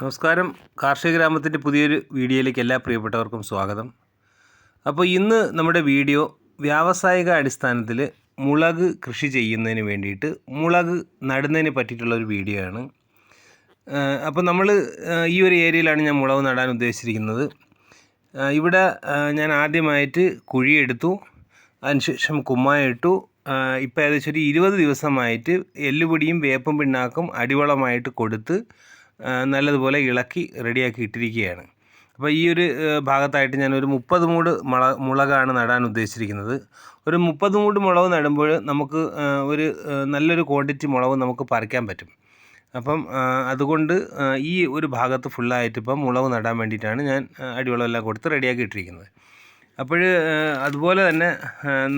നമസ്കാരം. കാർഷിക ഗ്രാമത്തിന്റെ പുതിയൊരു വീഡിയോയിലേക്ക് എല്ലാ പ്രിയപ്പെട്ടവർക്കും സ്വാഗതം. അപ്പോൾ ഇന്ന് നമ്മുടെ വീഡിയോ വ്യാവസായിക അടിസ്ഥാനത്തിൽ മുളക് കൃഷി ചെയ്യുന്നതിന് വേണ്ടിയിട്ട് മുളക് നടുന്നതിനെ പറ്റിയിട്ടുള്ള ഒരു വീഡിയോ ആണ്. അപ്പോൾ നമ്മൾ ഈ ഒരു ഏരിയയിലാണ് ഞാൻ മുളക് നടാൻ ഉദ്ദേശിച്ചിരിക്കുന്നത്. ഇവിടെ ഞാൻ ആദ്യമായിട്ട് കുഴിയെടുത്തു. അതിനുശേഷം കുമ്മായ ഇട്ടു. ഇപ്പോൾ ഏകദേശം ഒരു ഇരുപത് ദിവസമായിട്ട് എല്ലുപൊടിയും വേപ്പും പിണ്ണാക്കും അടിവളമായിട്ട് കൊടുത്ത് നല്ലതുപോലെ ഇളക്കി റെഡിയാക്കി ഇട്ടിരിക്കുകയാണ്. അപ്പോൾ ഈ ഒരു ഭാഗത്തായിട്ട് ഞാൻ ഒരു മുപ്പത് മൂട് മുള മുളകാണ് നടാൻ ഉദ്ദേശിച്ചിരിക്കുന്നത്. ഒരു മുപ്പത് മൂട് മുളക് നടുമ്പോൾ നമുക്ക് ഒരു നല്ലൊരു ക്വാണ്ടിറ്റി മുളക് നമുക്ക് പറിക്കാൻ പറ്റും. അപ്പം അതുകൊണ്ട് ഈ ഒരു ഭാഗത്ത് ഫുള്ളായിട്ട് ഇപ്പം മുളക് നടാൻ വേണ്ടിയിട്ടാണ് ഞാൻ അടിവളമെല്ലാം കൊടുത്ത് റെഡിയാക്കി ഇട്ടിരിക്കുന്നത്. അപ്പോൾ അതുപോലെ തന്നെ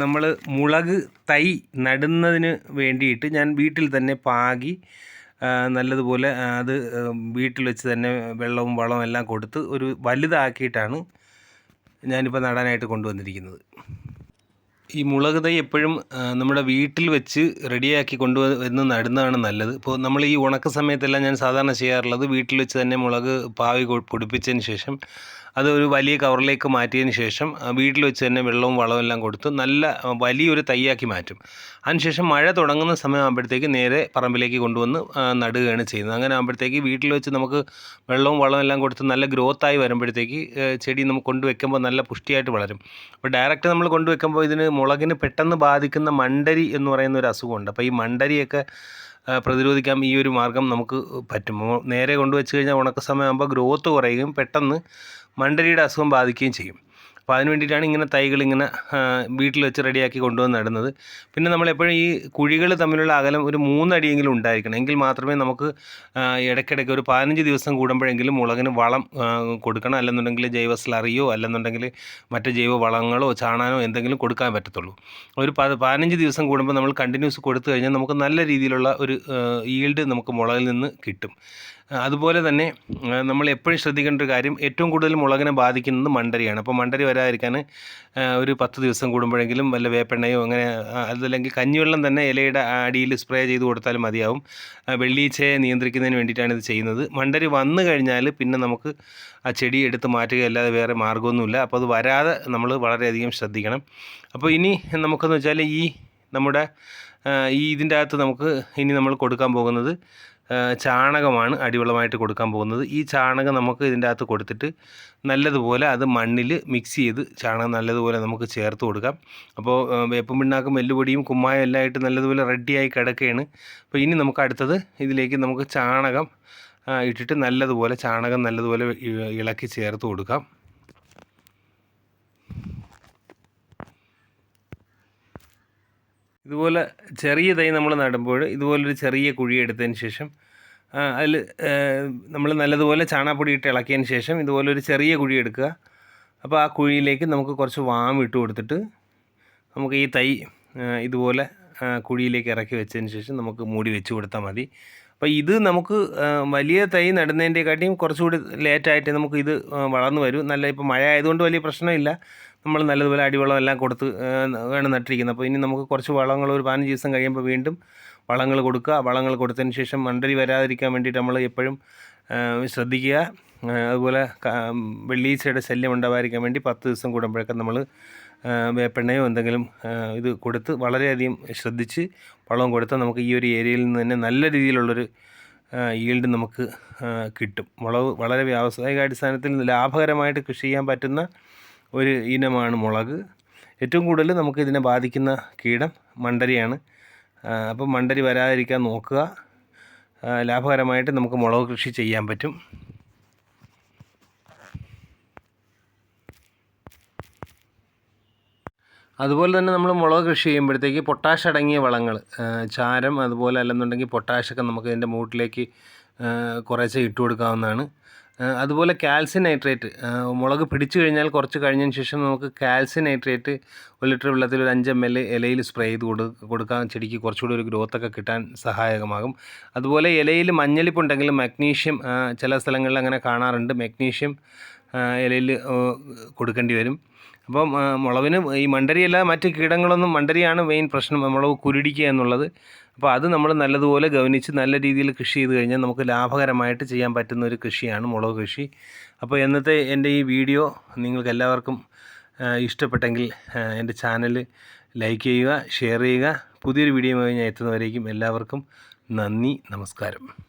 നമ്മൾ മുളക് തൈ നടുന്നതിന് വേണ്ടിയിട്ട് ഞാൻ വീട്ടിൽ തന്നെ പാകി നല്ലതുപോലെ അത് വീട്ടിൽ വെച്ച് തന്നെ വെള്ളവും വളവും എല്ലാം കൊടുത്ത് ഒരു വലുതാക്കിയിട്ടാണ് ഞാനിപ്പോൾ നടാനായിട്ട് കൊണ്ടുവന്നിരിക്കുന്നത്. ഈ മുളക് തൈ എപ്പോഴും നമ്മുടെ വീട്ടിൽ വെച്ച് റെഡിയാക്കി കൊണ്ടുവന്ന് നടുന്നതാണ് നല്ലത്. ഇപ്പോൾ നമ്മൾ ഈ ഉണക്ക സമയത്തെല്ലാം ഞാൻ സാധാരണ ചെയ്യാറുള്ളത് വീട്ടിൽ വെച്ച് തന്നെ മുളക് പാവി പൊടിപ്പിച്ചതിന് ശേഷം അത് ഒരു വലിയ കവറിലേക്ക് മാറ്റിയതിന് ശേഷം വീട്ടിൽ വെച്ച് തന്നെ വെള്ളവും വളവും എല്ലാം കൊടുത്ത് നല്ല വലിയൊരു തൈയാക്കി മാറ്റും. അതിനുശേഷം മഴ തുടങ്ങുന്ന സമയമാകുമ്പോഴത്തേക്ക് നേരെ പറമ്പിലേക്ക് കൊണ്ടുവന്ന് നടുകയാണ് ചെയ്യുന്നത്. അങ്ങനെ ആകുമ്പോഴത്തേക്ക് വീട്ടിൽ വെച്ച് നമുക്ക് വെള്ളവും വളവും എല്ലാം കൊടുത്ത് നല്ല ഗ്രോത്തായി വരുമ്പോഴത്തേക്ക് ചെടി നമുക്ക് കൊണ്ടുവയ്ക്കുമ്പോൾ നല്ല പുഷ്ടിയായിട്ട് വളരും. അപ്പോൾ ഡയറക്റ്റ് നമ്മൾ കൊണ്ടുവയ്ക്കുമ്പോൾ ഇതിന് മുളകിന് പെട്ടെന്ന് ബാധിക്കുന്ന മണ്ടരി എന്ന് പറയുന്ന ഒരു അസുഖമുണ്ട്. അപ്പോൾ ഈ മണ്ടരിയൊക്കെ പ്രതിരോധിക്കാൻ ഈ ഒരു മാർഗം നമുക്ക് പറ്റും. നേരെ കൊണ്ടുവച്ച് കഴിഞ്ഞാൽ ഉണക്ക സമയമാകുമ്പോൾ ഗ്രോത്ത് കുറയുകയും പെട്ടെന്ന് മണ്ടരിയുടെ അസുഖം ബാധിക്കുകയും ചെയ്യും. അപ്പോൾ അതിന് വേണ്ടിയിട്ടാണ് ഇങ്ങനെ തൈകൾ ഇങ്ങനെ വീട്ടിൽ വെച്ച് റെഡിയാക്കി കൊണ്ടുവന്ന് നടുന്നത്. പിന്നെ നമ്മൾ എപ്പോഴും ഈ കുഴികൾ തമ്മിലുള്ള അകലം ഒരു മൂന്നടിയെങ്കിലും ഉണ്ടായിരിക്കണം. എങ്കിൽ മാത്രമേ നമുക്ക് ഇടയ്ക്കിടയ്ക്ക് ഒരു പതിനഞ്ച് ദിവസം കൂടുമ്പോഴെങ്കിലും മുളകിന് വളം കൊടുക്കണം. അല്ലെന്നുണ്ടെങ്കിൽ ജൈവ സ്ലറിയോ അല്ലെന്നുണ്ടെങ്കിൽ മറ്റ് ജൈവ വളങ്ങളോ ചാണാനോ എന്തെങ്കിലും കൊടുക്കാൻ പറ്റത്തുള്ളൂ. ഒരു പതിനഞ്ച് ദിവസം കൂടുമ്പോൾ നമ്മൾ കണ്ടിന്യൂസ് കൊടുത്തു കഴിഞ്ഞാൽ നമുക്ക് നല്ല രീതിയിലുള്ള ഒരു ഈൽഡ് നമുക്ക് മുളകിൽ നിന്ന് കിട്ടും. അതുപോലെ തന്നെ നമ്മൾ എപ്പോഴും ശ്രദ്ധിക്കേണ്ട ഒരു കാര്യം ഏറ്റവും കൂടുതൽ മുളകിനെ ബാധിക്കുന്നത് മണ്ടരിയാണ്. അപ്പോൾ മണ്ടരി വരാതിരിക്കാൻ ഒരു പത്ത് ദിവസം കൂടുമ്പോഴെങ്കിലും വല്ല വേപ്പെണ്ണയോ അങ്ങനെ അതല്ലെങ്കിൽ കഞ്ഞിവെള്ളം തന്നെ ഇലയുടെ അടിയിൽ സ്പ്രേ ചെയ്ത് കൊടുത്താലും മതിയാവും. വെള്ളീച്ചയെ നിയന്ത്രിക്കുന്നതിന് വേണ്ടിയിട്ടാണ് ഇത് ചെയ്യുന്നത്. മണ്ടരി വന്നു കഴിഞ്ഞാൽ പിന്നെ നമുക്ക് ആ ചെടി എടുത്ത് മാറ്റുക അല്ലാതെ വേറെ മാർഗമൊന്നുമില്ല. അപ്പോൾ അത് വരാതെ നമ്മൾ വളരെയധികം ശ്രദ്ധിക്കണം. അപ്പോൾ ഇനി നമുക്കെന്ന് വെച്ചാൽ ഈ നമ്മുടെ ഈ ഇതിന്റെ അകത്ത് നമുക്ക് ഇനി നമ്മൾ കൊടുക്കാൻ പോകുന്നത് ചാണകമാണ് അടിവളമായിട്ട് കൊടുക്കാൻ പോകുന്നത്. ഈ ചാണകം നമുക്ക് ഇതിന്റെ അകത്ത് കൊടുത്തിട്ട് നല്ലതുപോലെ അത് മണ്ണിൽ മിക്സ് ചെയ്ത് ചാണകം നല്ലതുപോലെ നമുക്ക് ചേർത്ത് കൊടുക്കാം. അപ്പോൾ വേപ്പും പിണ്ണാക്കും എല്ലുപൊടിയും കുമ്മായം എല്ലാം ആയിട്ട് നല്ലതുപോലെ റെഡിയായി കിടക്കുകയാണ്. അപ്പോൾ ഇനി നമുക്ക് അടുത്തത് ഇതിലേക്ക് നമുക്ക് ചാണകം ഇട്ടിട്ട് നല്ലതുപോലെ ചാണകം നല്ലതുപോലെ ഇളക്കി ചേർത്ത് കൊടുക്കാം. ഇതുപോലെ ചെറിയ തൈ നമ്മൾ നടുമ്പോൾ ഇതുപോലൊരു ചെറിയ കുഴി എടുത്തതിന് ശേഷം അതിൽ നമ്മൾ നല്ലതുപോലെ ചാണകപ്പൊടി ഇട്ട് ഇളക്കിയതിന് ശേഷം ഇതുപോലൊരു ചെറിയ കുഴി എടുക്കുക. അപ്പോൾ ആ കുഴിയിലേക്ക് നമുക്ക് കുറച്ച് വാം ഇട്ട് കൊടുത്തിട്ട് നമുക്ക് ഈ തൈ ഇതുപോലെ കുഴിയിലേക്ക് ഇറക്കി വെച്ചതിന് ശേഷം നമുക്ക് മൂടി വെച്ച് കൊടുത്താൽ മതി. അപ്പോൾ ഇത് നമുക്ക് വലിയ തൈ നടുന്നതിന്റെക്കാട്ടിയും കുറച്ചുകൂടി ലേറ്റായിട്ട് നമുക്ക് ഇത് വളർന്നു വരും. നല്ല ഇപ്പോൾ മഴ ആയതുകൊണ്ട് വലിയ പ്രശ്നമില്ല. നമ്മൾ നല്ലതുപോലെ അടിവളം എല്ലാം കൊടുത്ത് വേണം നട്ടിരിക്കുന്നത്. അപ്പോൾ ഇനി നമുക്ക് കുറച്ച് വളങ്ങൾ ഒരു പതിനഞ്ച് ദിവസം കഴിയുമ്പോൾ വീണ്ടും വളങ്ങൾ കൊടുക്കുക. വളങ്ങൾ കൊടുത്തതിന് ശേഷം മണ്ടരി വരാതിരിക്കാൻ വേണ്ടിയിട്ട് നമ്മൾ എപ്പോഴും ശ്രദ്ധിക്കുക. അതുപോലെ വെള്ളീച്ചയുടെ ശല്യം ഉണ്ടാവാതിരിക്കാൻ വേണ്ടി പത്ത് ദിവസം കൂടുമ്പോഴൊക്കെ നമ്മൾ വേപ്പെണ്ണയോ എന്തെങ്കിലും ഇത് കൊടുത്ത് വളരെയധികം ശ്രദ്ധിച്ച് വളവും കൊടുത്താൽ നമുക്ക് ഈ ഒരു ഏരിയയിൽ നിന്ന് തന്നെ നല്ല രീതിയിലുള്ളൊരു ഈൽഡ് നമുക്ക് കിട്ടും. വളവ് വളരെ വ്യാവസായിക അടിസ്ഥാനത്തിൽ ലാഭകരമായിട്ട് കൃഷി ചെയ്യാൻ പറ്റുന്ന ഒരു ഇനമാണ് മുളക്. ഏറ്റവും കൂടുതൽ നമുക്ക് ഇതിനെ ബാധിക്കുന്ന കീടം മണ്ടരിയാണ്. അപ്പോൾ മണ്ടരി വരാതിരിക്കാൻ നോക്കുക. ലാഭകരമായിട്ട് നമുക്ക് മുളക് കൃഷി ചെയ്യാൻ പറ്റും. അതുപോലെ തന്നെ നമ്മൾ മുളക് കൃഷി ചെയ്യുമ്പോഴത്തേക്ക് പൊട്ടാഷ് അടങ്ങിയ വളങ്ങൾ ചാരം അതുപോലെ അല്ലെന്നുണ്ടെങ്കിൽ പൊട്ടാഷൊക്കെ നമുക്ക് ഇതിന്റെ മൂട്ടിലേക്ക് കുറേശ്ശെ ഇട്ട് കൊടുക്കാവുന്നതാണ്. അതുപോലെ കാൽസ്യം നൈട്രേറ്റ്. മുളക് പിടിച്ചു കഴിഞ്ഞാൽ കുറച്ച് കഴിഞ്ഞതിന് ശേഷം നമുക്ക് കാൽസ്യം നൈട്രേറ്റ് ഒരു ലിറ്റർ വെള്ളത്തിൽ ഒരു അഞ്ച് എം എൽ ഇലയിൽ സ്പ്രേ ചെയ്ത് കൊടു കൊടുക്കാൻ ചെടിക്ക് കുറച്ചുകൂടി ഒരു ഗ്രോത്തൊക്കെ കിട്ടാൻ സഹായകമാകും. അതുപോലെ ഇലയിൽ മഞ്ഞളിപ്പുണ്ടെങ്കിൽ മഗ്നീഷ്യം ചില സ്ഥലങ്ങളിൽ അങ്ങനെ കാണാറുണ്ട്. മഗ്നീഷ്യം ഇലയിൽ കൊടുക്കേണ്ടി വരും. അപ്പം മുളവിന് ഈ മണ്ടരിയല്ല മറ്റ് കീടങ്ങളൊന്നും മണ്ടരിയാണ് മെയിൻ പ്രശ്നം മുളവ് കുരുടിക്കുക എന്നുള്ളത്. അപ്പോൾ അത് നമ്മൾ നല്ലതുപോലെ ഗവനിച്ച് നല്ല രീതിയിൽ കൃഷി ചെയ്ത് കഴിഞ്ഞാൽ നമുക്ക് ലാഭകരമായിട്ട് ചെയ്യാൻ പറ്റുന്ന ഒരു കൃഷിയാണ് മുളക് കൃഷി. അപ്പോൾ ഇന്നത്തെ എന്റെ ഈ വീഡിയോ നിങ്ങൾക്ക് എല്ലാവർക്കും ഇഷ്ടപ്പെട്ടെങ്കിൽ എന്റെ ചാനൽ ലൈക്ക് ചെയ്യുക ഷെയർ ചെയ്യുക. പുതിയൊരു വീഡിയോ ഞാൻ എത്തുന്നവരേക്കും എല്ലാവർക്കും നന്ദി നമസ്കാരം.